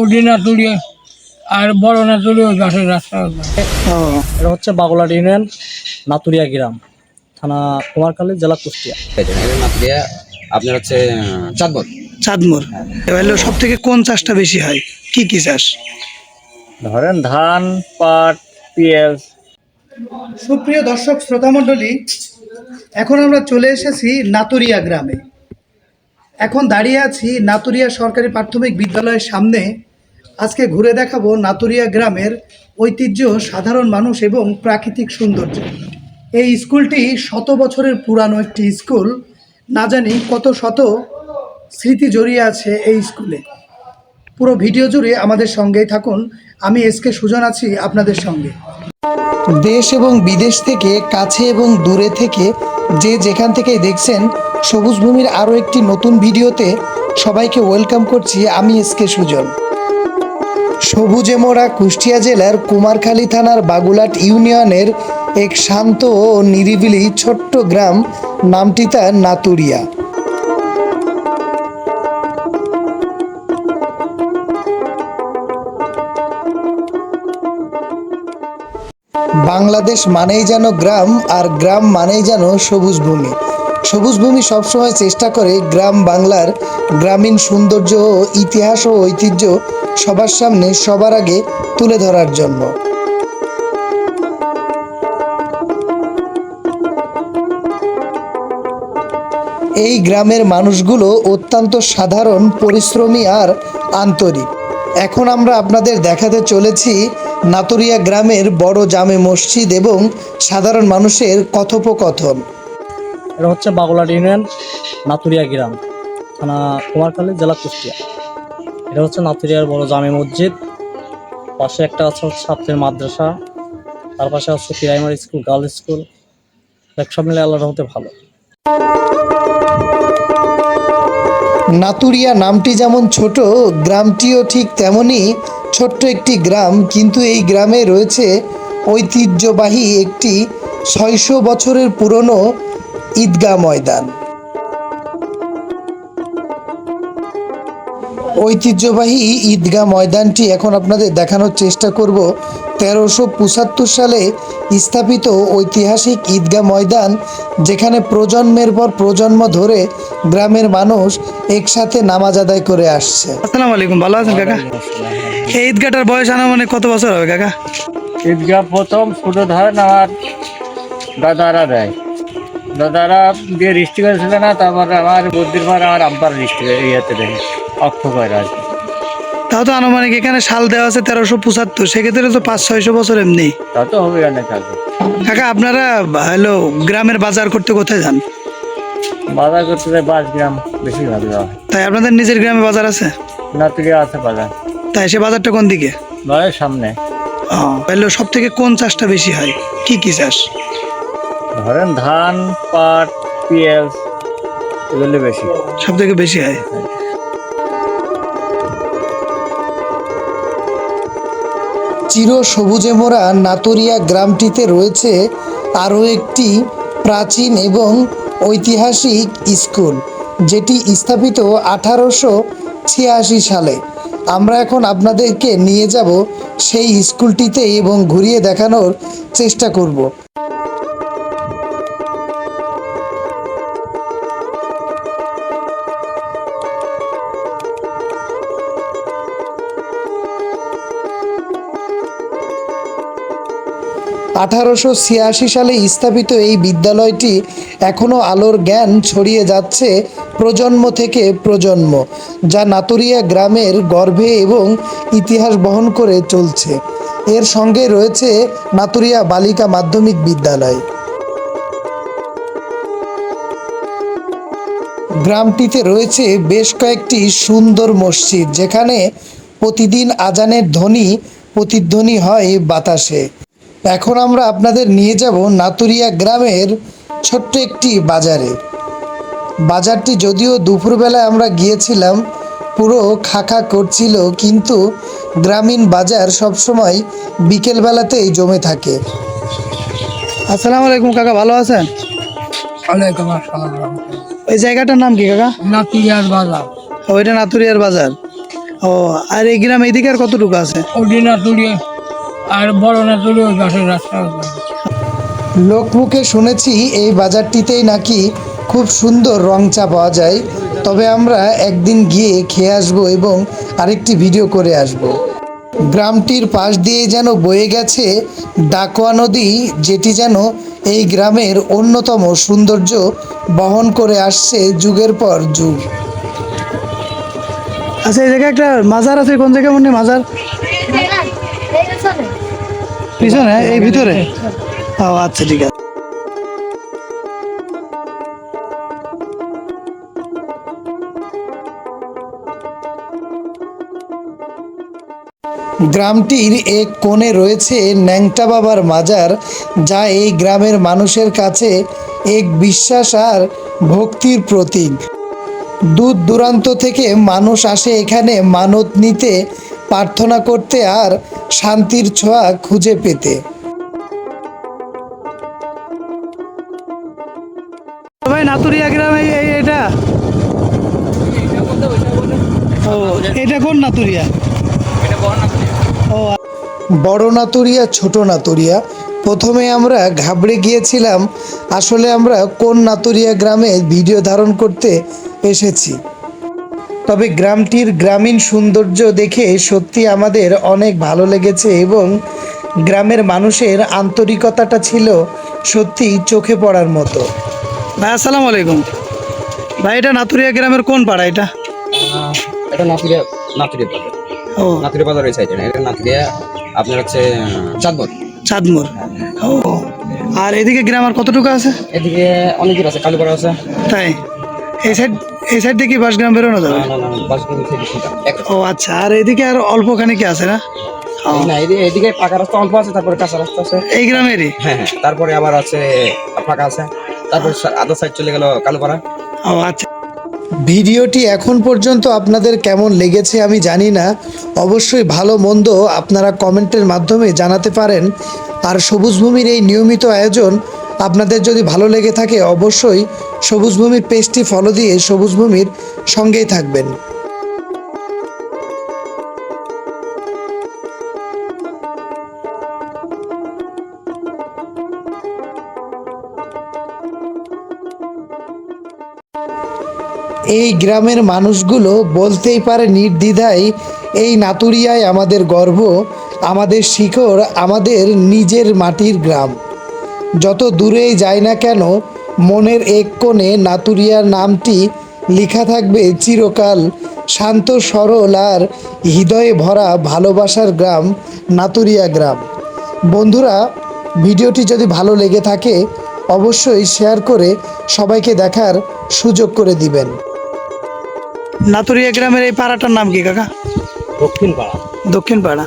ওটি না তুলিয়ে আর বড় না তুলিয়ে ওই গাছের রাস্তা। এটা হচ্ছে ইউনিয়ন নাতুরিয়া গ্রাম থানা কুমারখালী জেলা কুষ্টিয়া। মাতলিয়া আপনার হচ্ছে চাঁদমোর এবার সব থেকে কোন চাষটা বেশি হয়? কি কি চাষ? ধরেন ধান পাট পেঁয়াজ। সুপ্রিয় দর্শক শ্রোতা মণ্ডলী এখন আমরা চলে এসেছি নাতুরিয়া গ্রামে। এখন দাঁড়িয়ে আছি নাতুরিয়া সরকারি প্রাথমিক বিদ্যালয়ের সামনে। আজকে ঘুরে দেখাবো নাতুরিয়া গ্রামের ঐতিহ্য, সাধারণ মানুষ এবং প্রাকৃতিক সৌন্দর্য। এই স্কুলটি শত বছরের পুরানো একটি স্কুল। না জানি কত শত স্মৃতি জড়িয়ে আছে এই স্কুলে। পুরো ভিডিও জুড়ে আমাদের সঙ্গেই থাকুন। আমি এস কে সুজন আছি আপনাদের সঙ্গে। দেশ এবং বিদেশ থেকে, কাছে এবং দূরে থেকে যে যেখান থেকেই দেখছেন সবুজ ভূমির আরও একটি নতুন ভিডিওতে সবাইকে ওয়েলকাম করছি আমি এস কে সুজন। সবুজে মোড়া কুষ্টিয়া জেলার কুমারখালী থানার বাগুলাট ইউনিয়নের এক শান্ত ও নিরিবিলি ছোট্ট গ্রাম, নামটি তার নাতুরিয়া। বাংলাদেশ মানেই যেন গ্রাম আর গ্রাম মানেই যেন সবুজ ভূমি সবুজ ভূমি সবসময় চেষ্টা করে গ্রাম বাংলার গ্রামীণ সৌন্দর্য ও ইতিহাস ও ঐতিহ্য সবার সামনে সবার আগে তুলে ধরার জন্য। এই গ্রামের মানুষগুলো অত্যন্ত সাধারণ, পরিশ্রমী আর আন্তরিক। এখন আমরা আপনাদের দেখাতে চলেছি নাতুরিয়া গ্রামের বড় জামে মসজিদ এবং সাধারণ মানুষের কথোপকথন। এটা হচ্ছে বাগলাট ইউনিয়ন নাতুরিয়া গ্রাম, থানা কুমারখালী, জেলা কুষ্টিয়া। এটা হচ্ছে নাতুরিয়ার বড় জামে মসজিদ। পাশে একটা আছে হচ্ছে ছাত্রের মাদ্রাসা, তার পাশে আছে প্রাইমারি স্কুল গার্লস স্কুল সব মিলে আল্লাহর হতে ভালো। নাতুরিয়া নামটি যেমন ছোট, গ্রামটিও ঠিক তেমনই ছোট্ট একটি গ্রাম, কিন্তু এই গ্রামে রয়েছে ঐতিহ্যবাহী একটি ছয়শো বছরের পুরনো ঈদগাহ ময়দান। ঐতিহ্যবাহী ঈদগাহ ময়দানটি এখন আপনাদের দেখানোর চেষ্টা করব। তেরোশো পঁচাত্তর সালে স্থাপিত ঐতিহাসিক ঈদগাহ ময়দান যেখানে প্রজন্মের পর প্রজন্ম ধরে গ্রামের মানুষ একসাথে নামাজ আদায় করে আসছে। আসসালামু আলাইকুম ভালো আছেন কাকা? এই ঈদগাহটার বয়স আনুমানিক কত বছর হবে কাকা? ঈদগাহ প্রথম ছোট ধরেন আমার দাদারা দেয়। দাদারা দিয়ে রিস্টি করেছিল না তারপর আমার বুদ্ধির পর আমার আব্বার রিস্টি ইয়েতে দেখে অক্ষ করে আর। তাও তো আনুমানিক এখানে সাল দেওয়া আছে তেরোশো পঁচাত্তর সেক্ষেত্রে তো পাঁচ ছয়শো বছর এমনি। তা তো হবে অনেক আগে। কাকা আপনারা হ্যালো গ্রামের বাজার করতে কোথায় যান? বাজার করতে যায় পাঁচ গ্রাম বেশি ভালো হয়। তাই আপনাদের নিজের গ্রামে বাজার আছে? নাতুকে আছে বাজার। তাই সে বাজারটা কোন দিকে? বাজারের সামনে। ও হ্যালো সব থেকে কোন চাষটা বেশি হয়? কি কি চাষ? ধরেন ধান পাট পেঁয়াজ এগুলো বেশি। সব থেকে বেশি হয়। চির সবুজে মোড়া নাতুরিয়া গ্রামটিতে রয়েছে আরও একটি প্রাচীন এবং ঐতিহাসিক স্কুল যেটি স্থাপিত আঠারোশো ছিয়াশি সালে। আমরা এখন আপনাদেরকে নিয়ে যাব সেই স্কুলটিতে এবং ঘুরিয়ে দেখানোর চেষ্টা করব। আঠারোশো ছিয়াশি সালে স্থাপিত এই বিদ্যালয়টি এখনও আলোর জ্ঞান ছড়িয়ে যাচ্ছে প্রজন্ম থেকে প্রজন্ম, যা নাতুরিয়া গ্রামের গর্ভে এবং ইতিহাস বহন করে চলছে। এর সঙ্গে রয়েছে নাতুরিয়া বালিকা মাধ্যমিক বিদ্যালয়। গ্রামটিতে রয়েছে বেশ কয়েকটি সুন্দর মসজিদ, যেখানে প্রতিদিন আজানের ধ্বনি, প্রতিধ্বনি হয় বাতাসে। এখন আমরা আপনাদের নিয়ে যাব নাতুরিয়া গ্রামের ছোট্ট একটি বাজারে। বাজারটি যদিও দুপুরবেলায় আমরা গিয়েছিলাম পুরো খাখা করছিল কিন্তু গ্রামীণ বাজার সবসময় বিকেলবেলাতেই জমে থাকে। আসসালামু আলাইকুম কাকা ভালো আছেন? ওয়ালাইকুম আসসালাম ওই জায়গাটার নাম কি কাকা? নাতুরিয়ার বাজার। ওইটা নাতুরিয়ার বাজার। ও আর এই গ্রাম এইদিকে আর কতটুকু আছে? ওটি না তুলিয়ে আর বড় না তুলিয়ে ওই গাছের রাস্তা লোকমুখে শুনেছি এই বাজারটিতেই নাকি খুব সুন্দর রং চা পাওয়া যায়। তবে আমরা একদিন গিয়ে খেয়ে আসব এবং আরেকটি ভিডিও করে আসব। গ্রামটির পাশ দিয়ে যেন বয়ে গেছে ডাকোয়া নদী যেটি যেন এই গ্রামের অন্যতম সৌন্দর্য বহন করে আসছে যুগের পর যুগ। আচ্ছা এই জায়গায় একটা মাজার আছে কোন জায়গায় মনে মাজার? পিছনে, এই ভিতরে? ও আচ্ছা ঠিক আছে। গ্রামটির এক কোণে রয়েছে ন্যাংটা বাবার মাজার, যা এই গ্রামের মানুষের কাছে এক বিশ্বাস আর ভক্তির প্রতীক। দূর দূরান্ত থেকে মানুষ আসে এখানে মানত নিতে প্রার্থনা করতে আর শান্তির ছোঁয়া খুঁজে পেতে। ভাই নাতুরিয়া গ্রামে এটা? ও এটা কোন নাতুরিয়া? ও বড় নাতুরিয়া ছোট নাতুরিয়া। প্রথমে আমরা ঘাবড়ে গিয়েছিলাম আসলে আমরা কোন নাতুরিয়া গ্রামে ভিডিও ধারণ করতে এসেছি। তবে গ্রামটির গ্রামীণ সৌন্দর্য দেখে সত্যি আমাদের অনেক ভালো লেগেছে এবং গ্রামের মানুষের আন্তরিকতাটা ছিল সত্যি চোখে পড়ার মতো। ভাই আসসালামু আলাইকুম। ভাই এটা নাতুরিয়া গ্রামের কোন পাড়া এটা? এটা নাতুরিয়া নাতুরিয়া বাজার ও। নাতুরিয়া পাড়া সাইডে এটা নাতুরিয়া আপনার হচ্ছে চাঁদবন চাঁদমোর। ও। আর এদিকে গ্রাম আর কতটুকু আছে? এদিকে অনেক আছে কালুপাড়া আছে। তাই? এই সাইড এই সাইড দিয়ে কি বাস গ্রাম বেরোনো যাবে? থেকে ও আচ্ছা আর এদিকে আর অল্পখানি কি আছে না? না এদিকে এদিকে পাকা রাস্তা অল্প আছে তারপরে কাঁচা রাস্তা আছে। এই গ্রামেরই? হ্যাঁ হ্যাঁ তারপরে আবার আছে ফাঁকা আছে। তারপর আদার সাইড চলে গেল কালুপাড়া। ও আচ্ছা। ভিডিওটি এখন পর্যন্ত আপনাদের কেমন লেগেছে আমি জানি না। অবশ্যই ভালো মন্দ আপনারা কমেন্টের মাধ্যমে জানাতে পারেন। আর সবুজ ভূমির এই নিয়মিত আয়োজন আপনাদের যদি ভালো লেগে থাকে অবশ্যই সবুজ ভূমির পেজটি ফলো দিয়ে সবুজ ভূমির সঙ্গেই থাকবেন। এই গ্রামের মানুষগুলো বলতেই পারে নির্দ্বিধায়, এই নাতুরিয়ায় আমাদের গর্ব, আমাদের শিকড় আমাদের নিজের মাটির গ্রাম। যত দূরেই যাই না কেন মনের এক কোণে নাতুরিয়ার নামটি লেখা থাকবে চিরকাল। শান্ত সরল আর হৃদয়ে ভরা ভালোবাসার গ্রাম নাতুরিয়া গ্রাম। বন্ধুরা ভিডিওটি যদি ভালো লেগে থাকে অবশ্যই শেয়ার করে সবাইকে দেখার সুযোগ করে দিবেন। নাতুরিয়া গ্রামের এই পাড়াটার নাম কি কাকা? দক্ষিণ পাড়া দক্ষিণ পাড়া